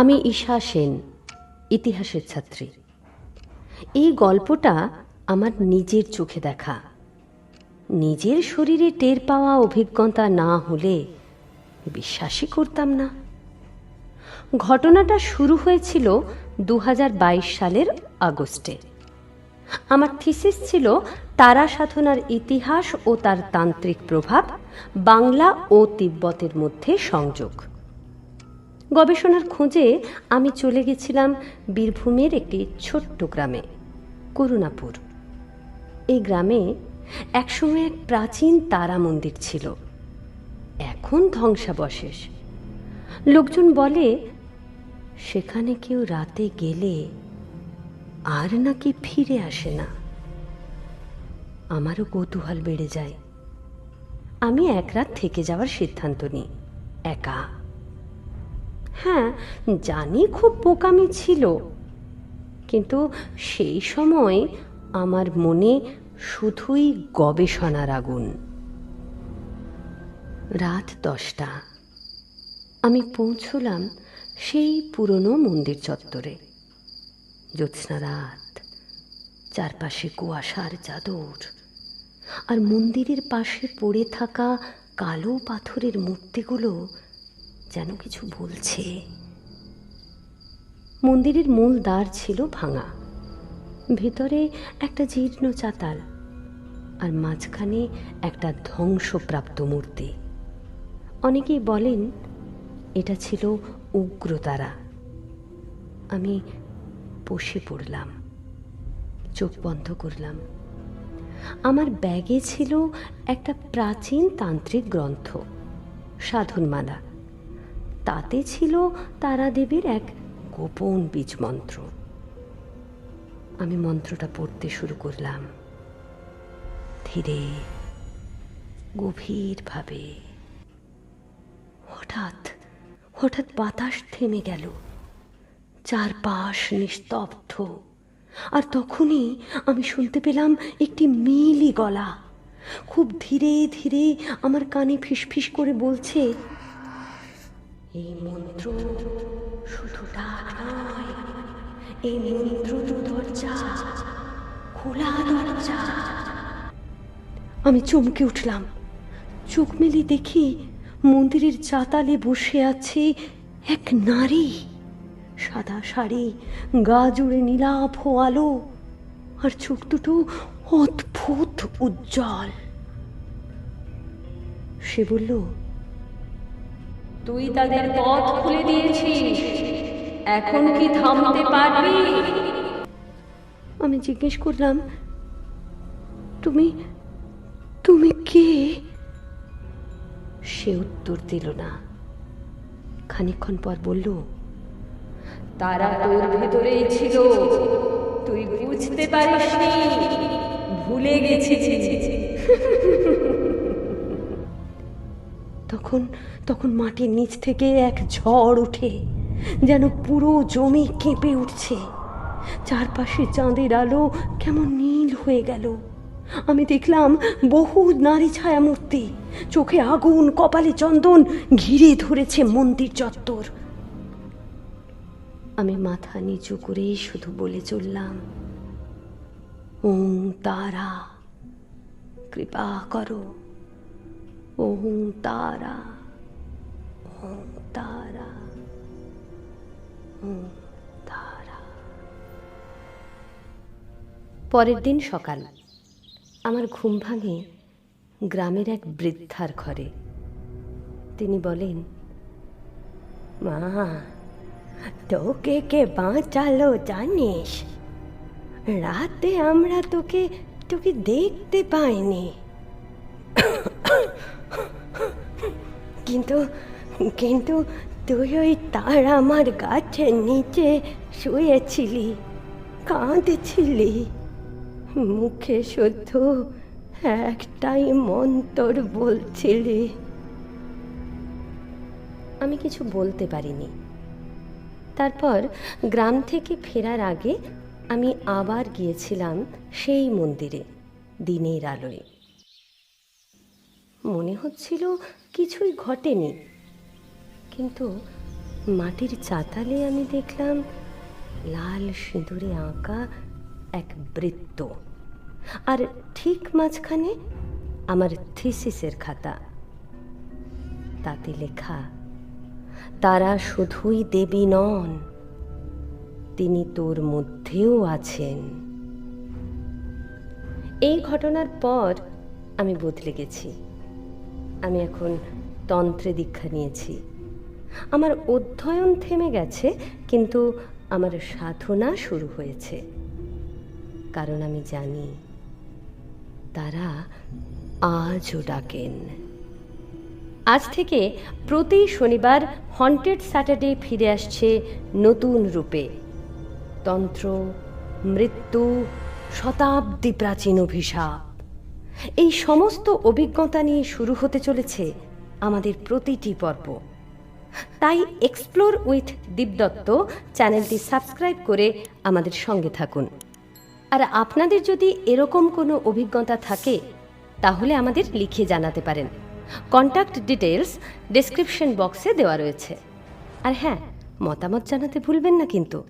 আমি ঈশা সেন, ইতিহাসের ছাত্রী। এই গল্পটা আমার নিজের চোখে দেখা। নিজের শরীরে টের পাওয়া অভিজ্ঞতা না হলে বিশ্বাসই করতাম না। ঘটনাটা শুরু হয়েছিল দু হাজার বাইশ সালের আগস্টে। আমার থিসিস ছিল তারা সাধনার ইতিহাস ও তার তান্ত্রিক প্রভাব, বাংলা ও তিব্বতের মধ্যে সংযোগ। গবেষণার খোঁজে আমি চলে গেছিলাম বীরভূমের একটি ছোট্ট গ্রামে, করুণাপুর। এই গ্রামে একসময় এক প্রাচীন তারা মন্দির ছিল। এখন ধ্বংসাবশেষ। লোকজন বলে, সেখানে কেউ রাতে গেলে আর নাকি ফিরে আসে না। আমারও কৌতূহল বেড়ে যায়। আমি এক রাত থেকে যাওয়ার সিদ্ধান্ত নিই, একা। হ্যাঁ জানি খুব বোকামি ছিল। কিন্তু সেই সময় আমার মনে শুধুই গবেষণার আগুন। রাত দশটা। আমি পৌঁছলাম সেই পুরনো মন্দির চত্বরে। জ্যোৎস্না রাত চারপাশে কুয়াশার চাদর, আর মন্দিরের পাশে পড়ে থাকা কালো পাথরের মূর্তিগুলো যেন কিছু বলছে। মন্দিরের মূল দ্বার ছিল ভাঙা। ভেতরে একটা জীর্ণ চাতাল আর মাঝখানে একটা ধ্বংসপ্রাপ্ত মূর্তি। অনেকেই বলেন, এটা ছিল উগ্রতারা। আমি বসে পড়লাম, চোখ বন্ধ করলাম। আমার ব্যাগে ছিল একটা প্রাচীন তান্ত্রিক গ্রন্থ, সাধনমালা। তাতে ছিল তারাদেবীর এক গোপন বীজ মন্ত্র আমি মন্ত্রটা পড়তে শুরু করলাম। ধীরে, গভীরভাবে। হঠাৎ হঠাৎ বাতাস থেমে গেল। চারপাশ নিস্তব্ধ। আর তখনই আমি শুনতে পেলাম একটি মিলি গলা। খুব ধীরে ধীরে আমার কানে ফিসফিস করে বলছে এই মন্ত্র শুধু ডাক নয়, এই মন্ত্র দরজা, খোলা দরজা। আমি চমকে উঠলাম। চোখ মেলে দেখি মন্দিরের চাতালে বসে আছে এক নারী। সাদা শাড়ি, গা জুড়ে নীলাভ আলো, আর চোখ দুটো অদ্ভুত উজ্জ্বল। সে বলল তুই তাদের পথ খুলে দিয়েছিস। এখন কি থামতে পারবি? আমি জিজ্ঞেস করলাম তুমি তুমি কে? সে উত্তর দিল না। খানিকক্ষণ পর বলল তারা তোর ভেতরেই ছিল। তুই বুঝতে পারিসনি। ভুলে গেছিস তখন তখন মাটির নিচ থেকে এক ঝড় ওঠে যেন পুরো জমি কেঁপে উঠছে। চারপাশে চাঁদের আলো কেমন নীল হয়ে গেল। আমি দেখলাম বহু নারী ছায়া মূর্তি চোখে আগুন, কপালে চন্দন, ঘিরে ধরেছে মন্দির চত্বর। আমি মাথা নিচু করেই শুধু বলে চললাম ওম তারা, কৃপা করো ওম তারা। ওম তারা ওম তারা পরের দিন সকাল। আমার ঘুম ভাঙে গ্রামের এক বৃদ্ধার ঘরে। তিনি বলেন মা তোকে কে বাঁচালো জানিস? রাতে আমরা তোকে তোকে দেখতে পাইনি। কিন্তু কিন্তু তুই ওই তার আমার গাছের নিচে শুয়েছিলি, কাঁদছিলি। মুখে শুদ্ধ একটাই মন্তর বলছিলি। আমি কিছু বলতে পারিনি। তারপর গ্রাম থেকে ফেরার আগে আমি আবার গিয়েছিলাম সেই মন্দিরে, দিনের আলোয়। মনে হচ্ছিল কিছুই ঘটেনি। কিন্তু মাটির চাতালে আমি দেখলাম লাল সিঁদুরে আঁকা এক বৃত্ত। আর ঠিক মাঝখানে আমার থিসিসের খাতা। তাতে লেখা, তারা শুধুই দেবী নন, তিনি তোর মধ্যেও আছেন। এই ঘটনার পর আমি বদলে গেছি। আমি এখন তন্ত্রে দীক্ষা নিয়েছি। আমার অধ্যয়ন থেমে গেছে, কিন্তু আমার সাধনা শুরু হয়েছে। কারণ আমি জানি, তারা আজও ডাকেন। আজ থেকে প্রতি শনিবার হন্টেড স্যাটারডে ফিরে আসছে নতুন রূপে। তন্ত্র, মৃত্যু, শতাব্দী প্রাচীন অভিশাপ। এই সমস্ত অভিজ্ঞতা নিয়ে শুরু হতে চলেছে আমাদের প্রতিটি পর্ব। তাই এক্সপ্লোর উইথ দীপদত্ত চ্যানেলটি সাবস্ক্রাইব করে আমাদের সঙ্গে থাকুন। আর আপনাদের যদি এরকম কোনো অভিজ্ঞতা থাকে, তাহলে আমাদের লিখে জানাতে পারেন। কন্ট্যাক্ট ডিটেলস ডেসক্রিপশন বক্সে দেওয়া রয়েছে। আর হ্যাঁ মতামত জানাতে ভুলবেন না কিন্তু।